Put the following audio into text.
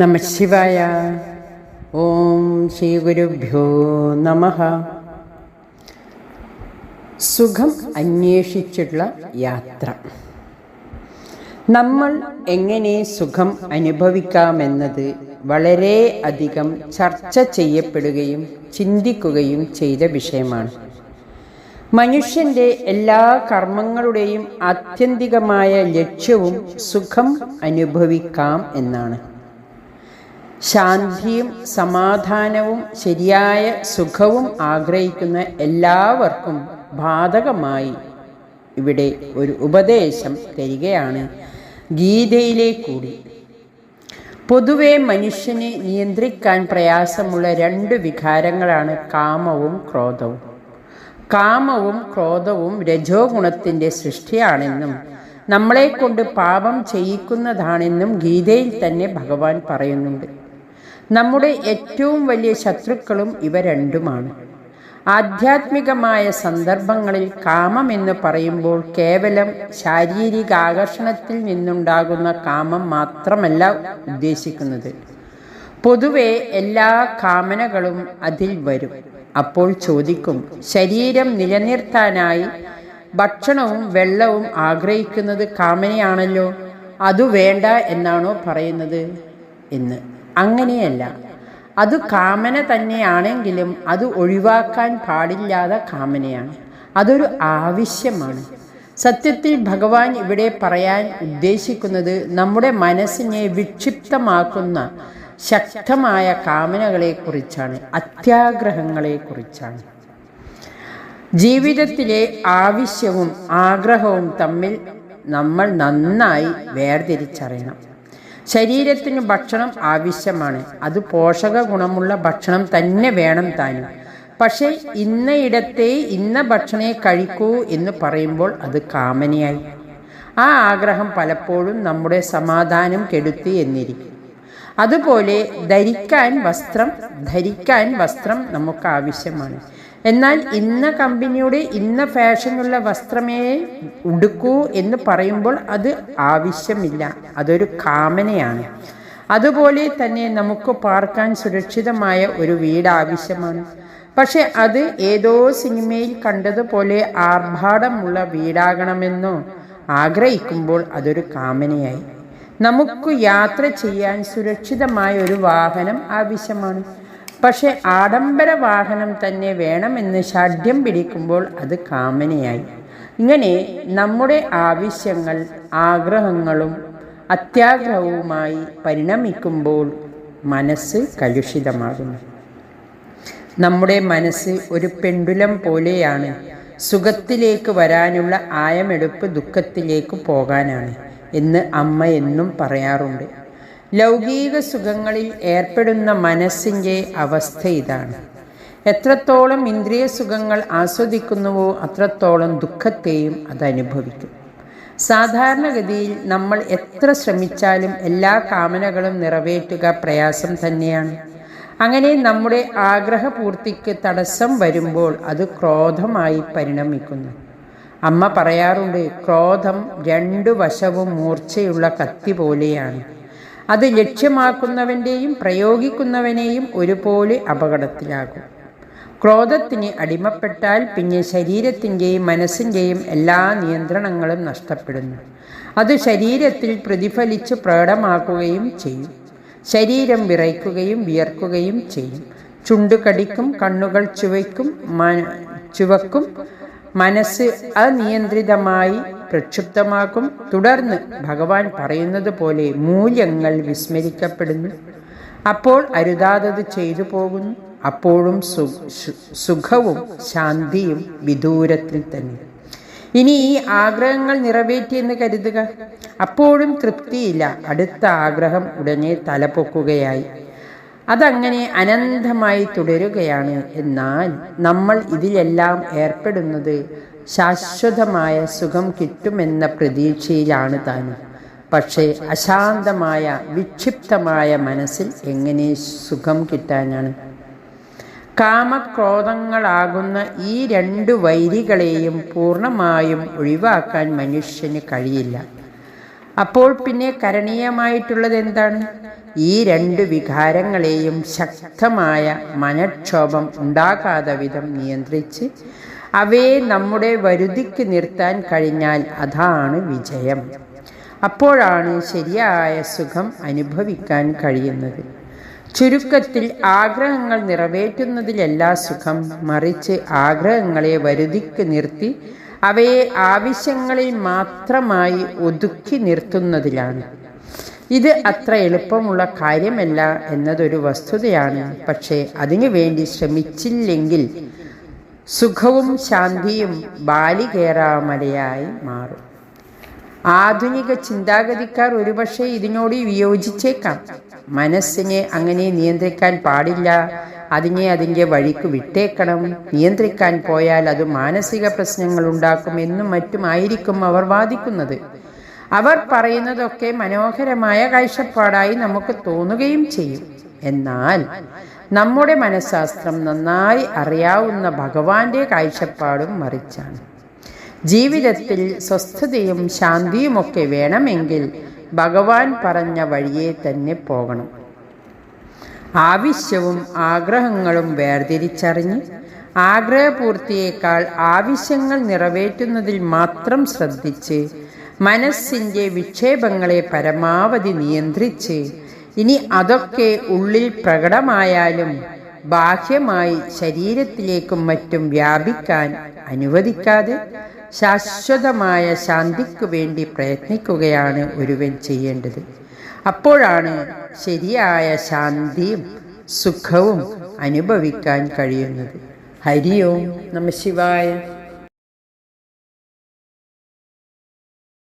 നമശിവായ ഓം ശ്രീ ഗുരുഭ്യോ നമ സുഖം അന്വേഷിച്ചുള്ള യാത്ര. നമ്മൾ എങ്ങനെ സുഖം അനുഭവിക്കാമെന്നത് വളരെ അധികം ചർച്ച ചെയ്യപ്പെടുകയും ചിന്തിക്കുകയും ചെയ്ത വിഷയമാണ്. മനുഷ്യന്റെ എല്ലാ കർമ്മങ്ങളുടെയും ആത്യന്തികമായ ലക്ഷ്യവും സുഖം അനുഭവിക്കാം എന്നാണ്. ശാന്തിയും സമാധാനവും ശരിയായ സുഖവും ആഗ്രഹിക്കുന്ന എല്ലാവർക്കും ബാധകമായി. ഇവിടെ ഒരു ഉപദേശം തരികയാണ്. ഗീതയിലെ കൂടി പൊതുവെ മനുഷ്യനെ നിയന്ത്രിക്കാൻ പ്രയാസമുള്ള രണ്ട് വികാരങ്ങളാണ് കാമവും ക്രോധവും. കാമവും ക്രോധവും രജോ ഗുണത്തിന്റെ സൃഷ്ടിയാണെന്നും നമ്മളെ കൊണ്ട് പാപം ചെയ്യിക്കുന്നതാണെന്നും ഗീതയിൽ തന്നെ ഭഗവാൻ പറയുന്നുണ്ട്. നമ്മുടെ ഏറ്റവും വലിയ ശത്രുക്കളും ഇവ രണ്ടുമാണ്. ആധ്യാത്മികമായ സന്ദർഭങ്ങളിൽ കാമം എന്ന് പറയുമ്പോൾ കേവലം ശാരീരിക ആകർഷണത്തിൽ നിന്നുണ്ടാകുന്ന കാമം മാത്രമല്ല ഉദ്ദേശിക്കുന്നത്. പൊതുവെ എല്ലാ കാമനകളും അതിൽ വരും. അപ്പോൾ ചോദിക്കും ശരീരം നിലനിർത്താനായി ഭക്ഷണവും വെള്ളവും ആഗ്രഹിക്കുന്നത് കാമനയാണല്ലോ അതു വേണ്ട എന്നാണോ പറയുന്നത്? എന്ന്. അങ്ങനെയല്ല. അത് കാമന തന്നെയാണെങ്കിലും അത് ഒഴിവാക്കാൻ പാടില്ലാത്ത കാമനയാണ്. അതൊരു ആവശ്യമാണ്. സത്യത്തിൽ ഭഗവാൻ ഇവിടെ പറയാൻ ഉദ്ദേശിക്കുന്നത് നമ്മുടെ മനസ്സിനെ വിക്ഷിപ്തമാക്കുന്ന ശക്തമായ കാമനകളെക്കുറിച്ചാണ് അത്യാഗ്രഹങ്ങളെക്കുറിച്ചാണ്. ജീവിതത്തിലെ ആവശ്യവും ആഗ്രഹവും തമ്മിൽ നമ്മൾ നന്നായി വേർതിരിച്ചറിയണം. ശരീരത്തിന് ഭക്ഷണം ആവശ്യമാണ്. അത് പോഷക ഗുണമുള്ള ഭക്ഷണം തന്നെ വേണം താനും. പക്ഷേ ഇന്ന ഇടത്തെ ഇന്ന ഭക്ഷണേ കഴിക്കൂ എന്ന് പറയുമ്പോൾ അത് കാമനയായി. ആ ആഗ്രഹം പലപ്പോഴും നമ്മുടെ സമാധാനം കെടുത്തി എന്നിരിക്കും. അതുപോലെ ധരിക്കാൻ വസ്ത്രം ധരിക്കാൻ വസ്ത്രം നമുക്ക് ആവശ്യമാണ്. എന്നാൽ ഇന്ന കമ്പനിയുടെ ഇന്ന ഫാഷനുള്ള വസ്ത്രമേ ഉടുക്കൂ എന്ന് പറയുമ്പോൾ അത് ആവശ്യമില്ല. അതൊരു കാമനയാണ്. അതുപോലെ തന്നെ നമുക്ക് പാർക്കാൻ സുരക്ഷിതമായ ഒരു വീട് ആവശ്യമാണ് പക്ഷെ അത് ഏതോ സിനിമയിൽ കണ്ടതുപോലെ ആർഭാടമുള്ള വീടാകണമെന്നോ ആഗ്രഹിക്കുമ്പോൾ അതൊരു കാമനയായി. നമുക്ക് യാത്ര ചെയ്യാൻ സുരക്ഷിതമായ ഒരു വാഹനം ആവശ്യമാണ്. പക്ഷെ ആഡംബര വാഹനം തന്നെ വേണമെന്ന് ഷഡ്യം പിടിക്കുമ്പോൾ അത് കാമനയായി. ഇങ്ങനെ നമ്മുടെ ആവശ്യങ്ങൾ ആഗ്രഹങ്ങളും അത്യാഗ്രഹവുമായി പരിണമിക്കുമ്പോൾ മനസ്സ് കലുഷിതമാകുന്നു. നമ്മുടെ മനസ്സ് ഒരു പെണ്ടുലം പോലെയാണ്. സുഖത്തിലേക്ക് വരാനുള്ള ആയമെടുപ്പ് ദുഃഖത്തിലേക്ക് പോകാനാണ് എന്ന് അമ്മ എന്നും പറയാറുണ്ട്. ലൗകിക സുഖങ്ങളിൽ ഏർപ്പെടുന്ന മനസ്സിന്റെ അവസ്ഥ ഇതാണ്. എത്രത്തോളം ഇന്ദ്രിയ സുഖങ്ങൾ ആസ്വദിക്കുന്നുവോ അത്രത്തോളം ദുഃഖത്തെയും അത് അനുഭവിക്കും. സാധാരണഗതിയിൽ നമ്മൾ എത്ര ശ്രമിച്ചാലും എല്ലാ കാമനകളും നിറവേറ്റുക പ്രയാസം തന്നെയാണ്. അങ്ങനെ നമ്മുടെ ആഗ്രഹപൂർത്തിക്ക് തടസ്സം വരുമ്പോൾ അത് ക്രോധമായി പരിണമിക്കുന്നു. അമ്മ പറയാറുണ്ട് ക്രോധം രണ്ടു വശവും മൂർച്ചയുള്ള കത്തി പോലെയാണ്. അത് ലക്ഷ്യമാക്കുന്നവന്റെയും പ്രയോഗിക്കുന്നവനെയും ഒരുപോലെ അപകടത്തിലാകും. ക്രോധത്തിന് അടിമപ്പെട്ടാൽ പിന്നെ ശരീരത്തിന്റെയും മനസ്സിന്റെയും എല്ലാ നിയന്ത്രണങ്ങളും നഷ്ടപ്പെടുന്നു. അത് ശരീരത്തിൽ പ്രതിഫലിച്ച് പ്രകടമാക്കുകയും ചെയ്യും. ശരീരം വിറയ്ക്കുകയും വിയർക്കുകയും ചെയ്യും. ചുണ്ടു കടിക്കും കണ്ണുകൾ ചുവയ്ക്കും ചുവക്കും മനസ്സ് അനിയന്ത്രിതമായി പ്രക്ഷുബ്ധമാക്കും തുടർന്ന് ഭഗവാൻ പറയുന്നത് പോലെ മൂല്യങ്ങൾ വിസ്മരിക്കപ്പെടുന്നു. അപ്പോൾ അരുതാതത് ചെയ്തു പോകുന്നു. അപ്പോഴും സുഖവും ശാന്തിയും വിദൂരത്തിൽ തന്നെ. ഇനി ഈ ആഗ്രഹങ്ങൾ നിറവേറ്റിയെന്ന് കരുതുക. അപ്പോഴും തൃപ്തിയില്ല. അടുത്ത ആഗ്രഹം ഉടനെ തലപൊക്കുകയായി. അതങ്ങനെ അനന്തമായി തുടരുകയാണ് എന്നാൽ നമ്മൾ ഇതിലെല്ലാം ഏർപ്പെടുന്നത് ശാശ്വതമായ സുഖം കിട്ടുമെന്ന പ്രതീക്ഷയിലാണ് താനും. പക്ഷേ അശാന്തമായ വിക്ഷിപ്തമായ മനസ്സിൽ എങ്ങനെ സുഖം കിട്ടാനാണ്? കാമക്രോധങ്ങളാകുന്ന ഈ രണ്ട് വൈരികളെയും പൂർണമായും ഒഴിവാക്കാൻ മനുഷ്യന് കഴിയില്ല. അപ്പോൾ പിന്നെ കരണീയമായിട്ടുള്ളത് എന്താണ് ഈ രണ്ട് വികാരങ്ങളെയും ശക്തമായ മനക്ഷോഭം ഉണ്ടാകാതെ വിധം നിയന്ത്രിച്ച് അവയെ നമ്മുടെ വരുതിക്ക് നിർത്താൻ കഴിഞ്ഞാൽ അതാണ് വിജയം. അപ്പോഴാണ് ശരിയായ സുഖം അനുഭവിക്കാൻ കഴിയുന്നത്. ചുരുക്കത്തിൽ ആഗ്രഹങ്ങൾ നിറവേറ്റുന്നതിലല്ല സുഖം. മറിച്ച് ആഗ്രഹങ്ങളെ വരുതിക്ക് നിർത്തി അവയെ ആവശ്യങ്ങളിൽ മാത്രമായി ഒതുക്കി നിർത്തുന്നതിലാണ്. ഇത് അത്ര എളുപ്പമുള്ള കാര്യമല്ല എന്നതൊരു വസ്തുതയാണ്. പക്ഷേ അതിനു വേണ്ടി ശ്രമിച്ചില്ലെങ്കിൽ സുഖവും ശാന്തിയും ബാലികേറാമലയായി മാറും. ആധുനിക ചിന്താഗതിക്കാർ ഒരുപക്ഷെ ഇതിനോട് വിയോജിച്ചേക്കാം. മനസ്സിനെ അങ്ങനെ നിയന്ത്രിക്കാൻ പാടില്ല. അതിനെ അതിന്റെ വഴിക്ക് വിട്ടേക്കണം. നിയന്ത്രിക്കാൻ പോയാൽ അത് മാനസിക പ്രശ്നങ്ങൾ ഉണ്ടാക്കും എന്നും മറ്റുമായിരിക്കും അവർ വാദിക്കുന്നത്. അവർ പറയുന്നതൊക്കെ മനോഹരമായ കാഴ്ചപ്പാടായി നമുക്ക് തോന്നുകയും ചെയ്യും. എന്നാൽ നമ്മുടെ മനഃശാസ്ത്രം നന്നായി അറിയാവുന്ന ഭഗവാന്റെ കാഴ്ചപ്പാടും മറിച്ചാണ്. ജീവിതത്തിൽ സ്വസ്ഥതയും ശാന്തിയുമൊക്കെ വേണമെങ്കിൽ ഭഗവാൻ പറഞ്ഞ വഴിയെ തന്നെ പോകണം. ആവശ്യവും ആഗ്രഹങ്ങളും വേർതിരിച്ചറിഞ്ഞ് ആഗ്രഹപൂർത്തിയേക്കാൾ ആവശ്യങ്ങൾ നിറവേറ്റുന്നതിൽ മാത്രം ശ്രദ്ധിച്ച് മനസ്സിന്റെ വിക്ഷേപങ്ങളെ പരമാവധി നിയന്ത്രിച്ച് ഇനി അതൊക്കെ ഉള്ളിൽ പ്രകടമായാലും ബാഹ്യമായി ശരീരത്തിലേക്കും മറ്റും വ്യാപിക്കാൻ അനുവദിക്കാതെ ശാശ്വതമായ ശാന്തിക്കു വേണ്ടി പ്രയത്നിക്കുകയാണ് ഒരുവൻ ചെയ്യേണ്ടത്. അപ്പോഴാണ് ശരിയായ ശാന്തിയും സുഖവും അനുഭവിക്കാൻ കഴിയുന്നത്. ഹരിയോം നമ ശിവായ.